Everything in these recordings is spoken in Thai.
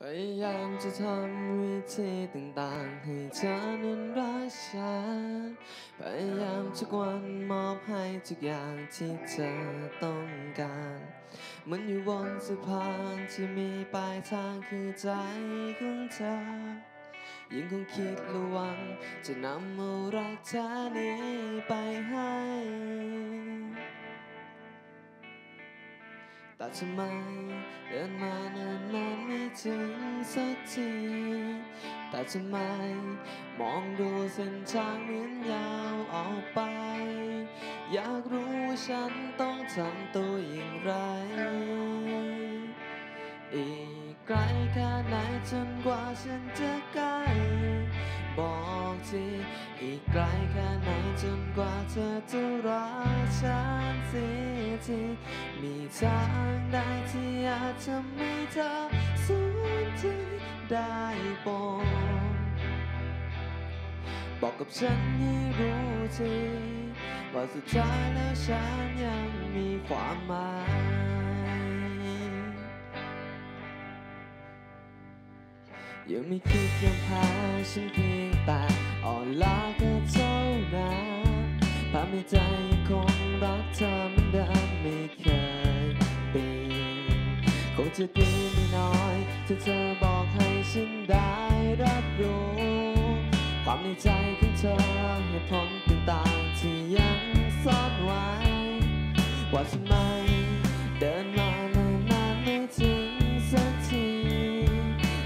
พยายามจะทำวิธีต่างๆ ให้เธอนั้นรักฉันพยายามทุกวันมอบให้ทุกอย่างที่เธอต้องการเหมันอยู่บนสะพานที่มีปลายทางคือใจของเธอยังคงคิดระวัง จะนำเอารักเธอนี้ไปให้แต่ทำไมเดินมาเนิ่นนาน ถึงสักที แต่ทำไมมองดูเส้นทางเหมือนยาวออกไป อยากรู้ว่าฉันต้องทำตัวอย่างไร อีกไกลแค่ไหนจนกว่าฉันจะใกล้ บอกทีอีกไกลแค่ไหนจนกว่าเธอจะรักฉันเสียทีมีทางใดที่อาจทำให้เธอ สนใจได้บอกบอกกับฉันให้รู้ทีว่าสุดท้ายแล้วฉันยังมีความหมายยังไม่คิดยอมแพ้ฉันเพียงแต่อ่อนล้าก็เท่านั้นภาพในใจยังคงรักเธอเหมือนเดิมไม่เคยเปลี่ยนคงจะดี ถ้าเธอบอกให้ฉันได้รับรู้ ความในใจของเธอเหตุผลต่างๆที่ยังซ่อนไว้ ว่าทำไมเดินมาเนิ่นนานไม่ถึงสักที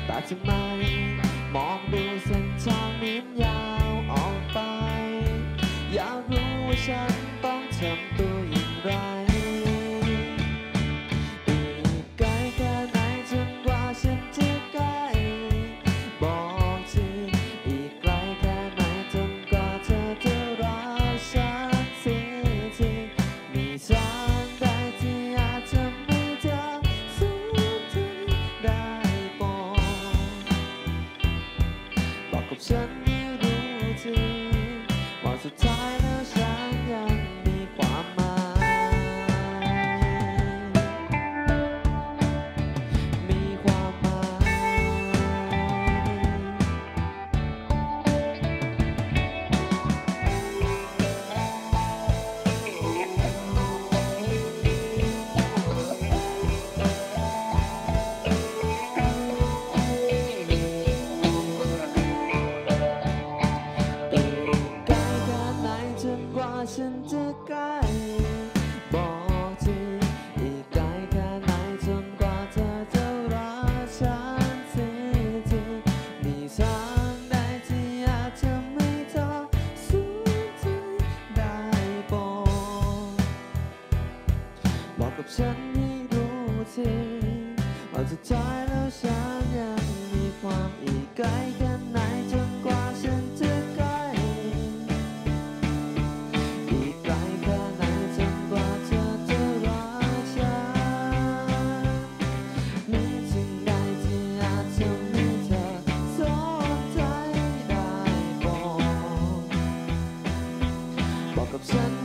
แต่ทำไมมองดูเส้นทางเหมือนยาวออกไป อยากรู้ว่าฉันต้องทำตัว ฉันให้รู้ทีว่าสุดท้ายแล้วฉันยังมีความอีกไกลแค่ไหนจนกว่าฉันจะใกล้อีกไกลแค่ไหนจนกว่าเธอจะรักฉันมีสิ่งใดที่อาจทำให้เธอสนใจได้บอกบอกกับฉัน